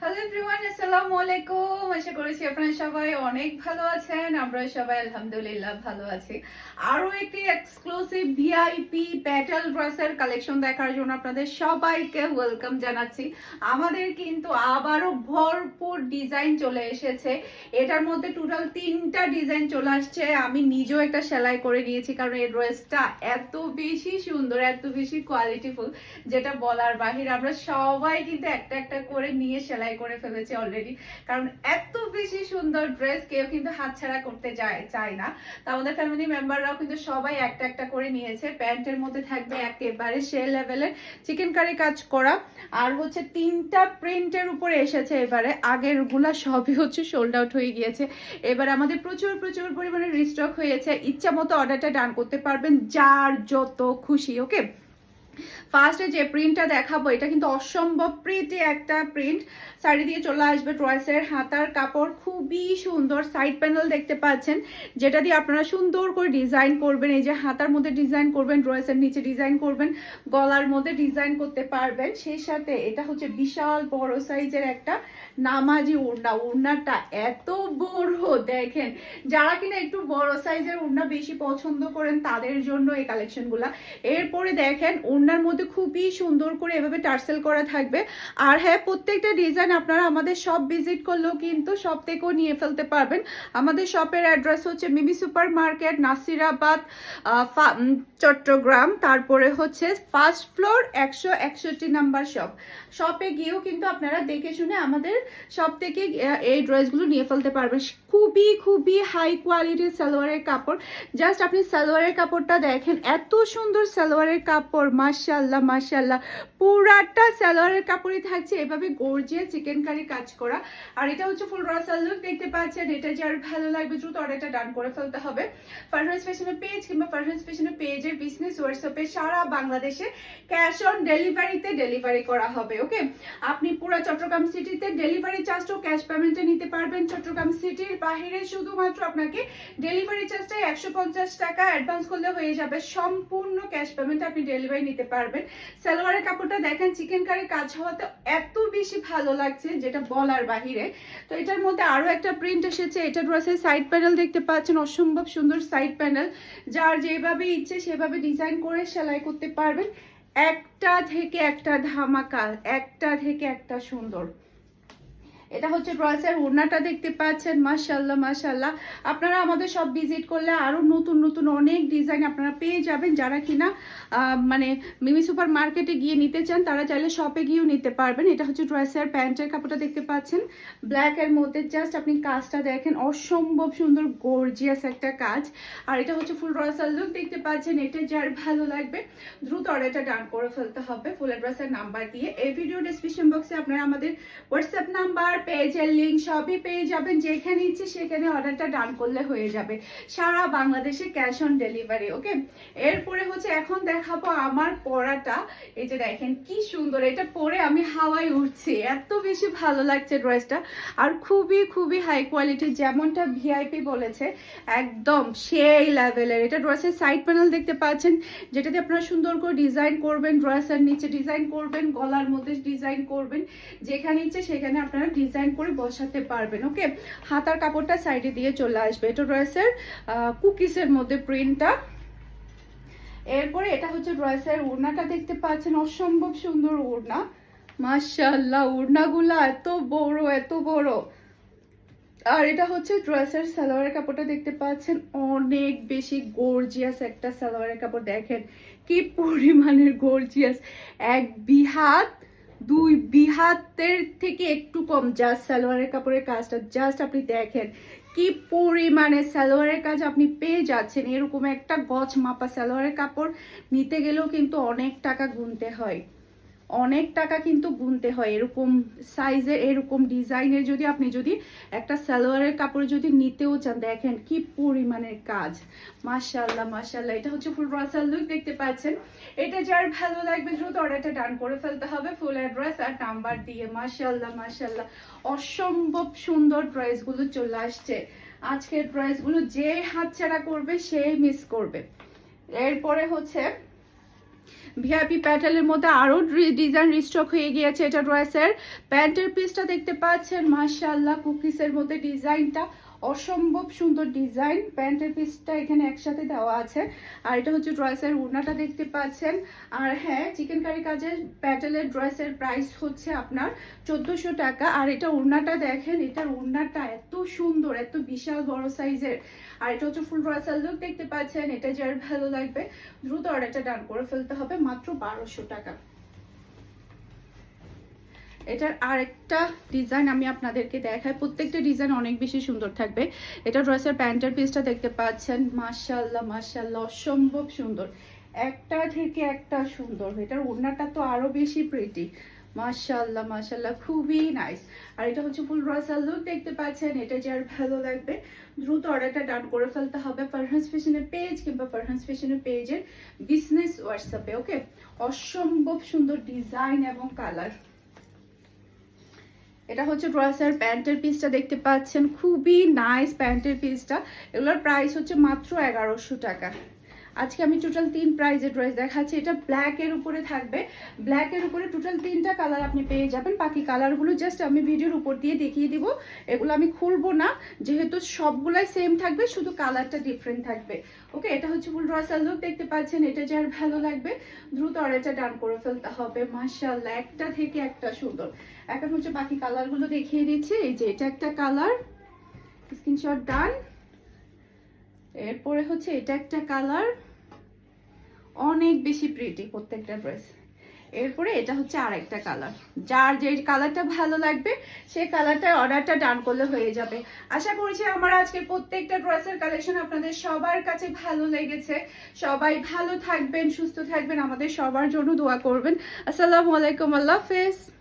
Hello everyone আসসালামু আলাইকুম আশা করেছি আপনারা সবাই অনেক ভালো আছেন। আমরা সবাই আলহামদুলিল্লাহ ভালো আছি। আরও একটি এক্সক্লুসিভ ভিআইপি প্যাটেল ড্রেসের কালেকশন দেখার জন্য আপনাদের সবাইকে ওয়েলকাম জানাচ্ছি। আমাদের কিন্তু আবারও ভরপুর ডিজাইন চলে এসেছে। এটার মধ্যে টোটাল তিনটা ডিজাইন চলে আসছে। আমি নিজেও একটা সেলাই করে নিয়েছি কারণ এই ড্রেসটা এত বেশি সুন্দর, এত বেশি কোয়ালিটিফুল যেটা বলার বাহির আমরা সবাই কিন্তু একটা একটা করে নিয়ে সেলাই করে ফেলেছি অলরেডি কারণ এত বেশি সুন্দর ড্রেস কেউ কিন্তু হাতছাড়া করতে যায়, চায় না। তো আমাদের ফ্যামিলি মেম্বাররাও কিন্তু সবাই একটা একটা করে নিয়েছে। প্যান্টের মধ্যে থাকবে একেবারে সে লেভেলের চিকেন কারি কাজ করা। আর হচ্ছে তিনটা প্রিন্টের উপরে এসেছে এবারে। আগেরগুলা সবই হচ্ছে সোল্ড আউট হয়ে গিয়েছে। এবার আমাদের প্রচুর প্রচুর পরিমাণে রিস্টক হয়েছে। ইচ্ছা মতো অর্ডারটা ডান করতে পারবেন যার যত খুশি ওকে ফার্স্টে যে প্রিন্টটা দেখাবো, এটা কিন্তু অসম্ভব প্রিটি একটা প্রিন্ট শাড়ি দিয়ে চলে আসবে ট্রয়েসের হাতার কাপড়, খুবই সুন্দর সাইড প্যানেল দেখতে পাচ্ছেন, যেটা দিয়ে আপনারা সুন্দর করে ডিজাইন করবেন। এই যে হাতার মধ্যে ডিজাইন করবেন ড্রয়েসের নিচে ডিজাইন করবেন, গলার মধ্যে ডিজাইন করতে পারবেন। সেই সাথে এটা হচ্ছে বিশাল বড় সাইজের একটা নামাজি ওড়না। ওড়নাটা এত বড়, দেখেন। যারা কিনা একটু বড় সাইজের ওড়না বেশি পছন্দ করেন, তাদের জন্য এই কালেকশনগুলা এরপরে দেখেন ওড়নার মধ্যে খুবই সুন্দর করে এভাবে টার্সেল করা থাকবে। আর হ্যাঁ প্রত্যেকটা ডিজাইন আপনারা আমাদের শপ ভিজিট করলেও কিন্তু সব থেকেও নিয়ে ফেলতে পারবেন। আমাদের শপের অ্যাড্রেস হচ্ছে মিমি সুপার মার্কেট নাসিরাবাদ চট্টগ্রাম। তারপরে হচ্ছে ফার্স্ট ফ্লোর একশো একষট্টি নাম্বার শপ শপে গিয়েও কিন্তু আপনারা দেখে শুনে আমাদের শপ থেকে এই ড্রেসগুলো নিয়ে ফেলতে পারবেন। খুবই খুবই হাই কোয়ালিটির সালোয়ারের কাপড়। জাস্ট আপনি সালোয়ারের কাপড়টা দেখেন, এত সুন্দর সালোয়ারের কাপড় মাশাল্লাহ মাশাল্লাহ পুরাটা সালোয়ারের কাপড়ই থাকছে, এভাবে গর্জিয়া চিকেন কারি কাজ করা। আর এটা হচ্ছে ফুল রাসাল লুক দেখতে পাচ্ছেন, এটা যার ভালো লাগবে, দ্রুত অর্ডারটা ডান করে ফেলতে হবে। ফারহান্স ফ্যাশনের পেজ কিংবা ফারহান্স ফ্যাশনের পেজের বিজনেস হোয়াটসঅ্যাপে সারা বাংলাদেশে ক্যাশ অন ডেলিভারিতে ডেলিভারি করা হবে ওকে আপনি পুরা চট্টগ্রাম সিটিতে ডেলিভারি চার্জটাও ক্যাশ পেমেন্টে নিতে পারবেন। চট্টগ্রাম সিটির বাইরে শুধুমাত্র আপনাকে ডেলিভারি চার্জটা একশো পঞ্চাশ টাকা অ্যাডভান্স করলে হয়ে যাবে। সম্পূর্ণ ক্যাশ পেমেন্ট আপনি ডেলিভারি নিতে পারবেন। সালোয়ারের কাপড়টা দেখেন চিকেন কারি কাজ হওয়াতে এত বেশি ভালো লাগছে যেটা বলার বাহিরে। তো এটার মধ্যে আরও একটা প্রিন্ট এসেছে, এটা ড্রেসের সাইড প্যানেল দেখতে পাচ্ছেন, অসম্ভব সুন্দর সাইড প্যানেল যার যেভাবে ইচ্ছে সেভাবে ডিজাইন করে সেলাই করতে পারবেন। একটা থেকে একটা ধামাকা, একটা থেকে একটা সুন্দর। এটা হচ্ছে ড্রয়েসের ওড়নাটা দেখতে পাচ্ছেন মাশাল্লাহ মাশাল্লাহ আপনারা আমাদের সব ভিজিট করলে আরও নতুন নতুন অনেক ডিজাইন আপনারা পেয়ে যাবেন। যারা কিনা মানে মিমি সুপার মার্কেটে গিয়ে নিতে চান, তারা চাইলে শপে গিয়েও নিতে পারবেন। এটা হচ্ছে ড্রয়েসের প্যান্টের কাপড়টা দেখতে পাচ্ছেন। ব্ল্যাক এর মধ্যে জাস্ট আপনি কাজটা দেখেন, অসম্ভব সুন্দর গর্জিয়াস একটা কাজ। আর এটা হচ্ছে ফুল ড্রয়েসের লুক দেখতে পাচ্ছেন। এটা যার ভালো লাগবে, দ্রুত অর্ডারটা ডান করে ফেলতে হবে। ফুল অ্যাড্রেসের নাম্বার দিয়ে এই ভিডিও ডিসক্রিপশন বক্সে আপনারা আমাদের হোয়াটসঅ্যাপ নাম্বার পেজের লিঙ্ক সবই পেয়ে যাবেন, যেখানে ইচ্ছে সেখানে অর্ডারটা ডান করলে হয়ে যাবে। সারা বাংলাদেশে ক্যাশ অন ডেলিভারি ওকে এরপরে হচ্ছে এখন দেখাবো আমার পরাটা। এই যে দেখেন, কি সুন্দর, এটা পরে আমি হাওয়ায় উঠছি। এত বেশি ভালো লাগছে ড্রেসটা আর খুবই খুবই হাই কোয়ালিটি যেমনটা ভিআইপি বলেছে, একদম সেই লেভেলের এটা ড্রেসের সাইড প্যানেল দেখতে পাচ্ছেন, যেটাতে আপনারা সুন্দর করে ডিজাইন করবেন ড্রেসের নিচে ডিজাইন করবেন, গলার মধ্যে ডিজাইন করবেন, যেখানে ইচ্ছে সেখানে আপনারা ডিজাইন করে বসাতে পারবেন ওকে হাতার কাপড়টা সাইডে দিয়ে চলে আসবে। এটা ড্রেসের কুকিসের মধ্যে প্রিন্টটা এরপরে এটা হচ্ছে ড্রেসের ওড়নাটা দেখতে পাচ্ছেন, অসম্ভব সুন্দর ওড়না মাশাল্লাহ ওড়নাগুলো এত বড় এত বড়। আর এটা হচ্ছে ড্রেসের সালোয়ারের কাপড়টা দেখতে পাচ্ছেন, অনেক বেশি গর্জিয়াস একটা সালোয়ারের কাপড় দেখেন। কি পরিমাণের গর্জিয়াস এক বিহাত দুই বিহাতের থেকে একটু কম জাস্ট সালোয়ারের কাপড়ের কাজটা জাস্ট আপনি দেখেন কি পরিমাণে সালোয়ারের কাজ আপনি পেয়ে যাচ্ছেন। এরকম একটা গছ মাপা সালোয়ারের কাপড় নিতে গেলেও কিন্তু অনেক টাকা গুনতে হয়। অনেক টাকা কিন্তু গুনতে হয়, এরকম সাইজের এরকম ডিজাইনের যদি আপনি যদি একটা সালোয়ারের কাপড় যদি নিতেও চান, দেখেন কি পরিমাণের কাজ। মাশাল্লাহ মাশাল্লাহ এটা হচ্ছে ফুল রাসাল লুক দেখতে পাচ্ছেন। এটা যার ভালো লাগবে দ্রুত অর্ডারটা ডান করে ফেলতে হবে ফুল অ্যাড্রেস আর নাম্বার দিয়ে। মাশাল্লাহ মাশাল্লাহ অসম্ভব সুন্দর ড্রেসগুলো চলে আসছে। আজকের ড্রেসগুলো যে হাতছাড়া করবে সেই মিস করবে। এরপরে হচ্ছে ভিআইপি প্যাটেলের মধ্যে আরও ডিজাইন রিস্টক হয়ে গিয়েছে এটা ড্রেসের প্যান্টের পিসটা দেখতে পাচ্ছেন মার্শাল্লাহ কুকিসের মধ্যে ডিজাইনটা অসম্ভব সুন্দর ডিজাইন। প্যান্টের পিসটা এখানে একসাথে দেওয়া আছে। আর এটা হচ্ছে ড্রেসের উড়নাটা দেখতে পাচ্ছেন। আর হ্যাঁ চিকেন কারি কাজের প্যাটেলের ড্রেসের প্রাইস হচ্ছে আপনার চোদ্দোশো টাকা। আর এটা উড়নাটা দেখেন, এটার উড়নাটা এত সুন্দর, এত বিশাল বড় সাইজের আর এটা হচ্ছে ফুল ড্রেসের লুক দেখতে পাচ্ছেন। এটা যার ভালো লাগবে, দ্রুত অর্ডারটা ডান করে ফেলতে হবে মাত্র বারোশো টাকা। এটার আরেকটা ডিজাইন আমি আপনাদেরকে দেখাই। প্রত্যেকটা ডিজাইন অনেক বেশি সুন্দর থাকবে। এটা ড্রেসের প্যান্টের পিসটা দেখতে পাচ্ছেন। মাশাল্লাহ মাশাল্লাহ অসম্ভব সুন্দর। একটা থেকে একটা সুন্দর। এটার ওড়নাটা তো আরও বেশি প্রিটি মাশাল্লাহ মাশাল্লাহ খুবই নাইস আর এটা হচ্ছে ফুল রসাল লুক দেখতে পাচ্ছেন। এটা যার ভালো লাগবে। দ্রুত অর্ডারটা ডান করে ফেলতে হবে ফারহান্স ফ্যাশনের পেজ কিংবা ফারহান্স ফ্যাশনের পেজের বিজনেস হোয়াটসঅ্যাপে ওকে অসম্ভব সুন্দর ডিজাইন এবং কালার এটা হচ্ছে ড্রেসের প্যান্টের পিসটা দেখতে পাচ্ছেন। খুবই নাইস প্যান্টের পিসটা এগুলোর প্রাইস হচ্ছে মাত্র এগারোশো টাকা। আজকে আমি টোটাল তিন প্রাইজের ড্রেস দেখাচ্ছি। এটা ব্ল্যাক এর উপরে থাকবে। ব্ল্যাক এর উপরে টোটাল তিনটা কালার আপনি পেয়ে যাবেন। বাকি কালারগুলো জাস্ট আমি ভিডিওর উপর দিয়ে দেখিয়ে দিব। এগুলো আমি খুলবো না। যেহেতু সবগুলাই সেম থাকবে, শুধু কালারটা ডিফারেন্ট থাকবে। ওকে এটা হচ্ছে ফুল ড্রেসার লুক দেখতে পাচ্ছেন। এটা যার ভালো লাগবে, দ্রুত অর্ডারটা ডান করে ফেলতে হবে। মাশাআল্লাহ, একটা থেকে একটা সুন্দর। এখন হচ্ছে বাকি কালারগুলো দেখিয়ে দিচ্ছি। এই যে এটা একটা কালার স্ক্রিনশট ডান এরপরে হচ্ছে এটা একটা কালার অনেক বেশি প্রিটি প্রত্যেকটা ড্রেস এরপরে এটা হচ্ছে আর একটা কালার যার যে কালারটা ভালো লাগবে সেই কালারটা অর্ডারটা ডান করলে হয়ে যাবে। আশা করছি আমার আজকে প্রত্যেকটা ড্রেসের কালেকশন আপনাদের সবার কাছে ভালো লেগেছে। সবাই ভালো থাকবেন, সুস্থ থাকবেন। আমাদের সবার জন্য দোয়া করবেন। আসসালামু আলাইকুম, আল্লাহ হাফেজ।